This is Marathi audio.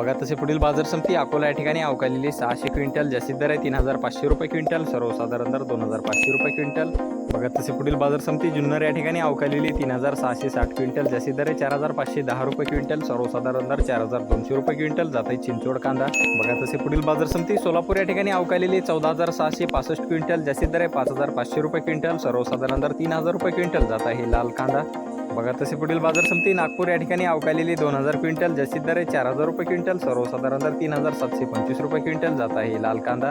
बघा तसे पुढील बाजार समिती अकोला या ठिकाणी अवकालेली सहाशे क्विंटल. जास्तीत दर आहे तीन हजार पाचशे रुपये क्विंटल. सर्वसाधारण दर दोन हजार पाचशे रुपये क्विंटल. बघा तसे पुढील बाजार समिती जुन्नर या ठिकाणी अवकालेली तीन हजार सहाशे साठ क्विंटल. जास्तीत दर आहे चार हजार पाचशे दहा रुपये क्विंटल. सर्वसाधारण दर चार हजार दोनशे रुपये क्विंटल. जात आहे चिंचोड कांदा. बघा तसे पुढील बाजार समिती सोलापूर या ठिकाणी अवकालेली चौदा हजार सहाशे पासष्ट क्विंटल. जास्तीत दर आहे पाच हजार पाचशे रुपये क्विंटल. सर्वसाधारण दर तीन हजार रुपये क्विंटल. जात आहे लाल कांदा. बघा तसे पुढील बाजार समिती नागपूर या ठिकाणी अवकालेली दोन हजार क्विंटल जशी दर आहे चार हजार रुपये क्विंटल सर्वसाधारण दर तीन हजार सातशे पंचवीस रुपये क्विंटल जात आहे. लाल कांदा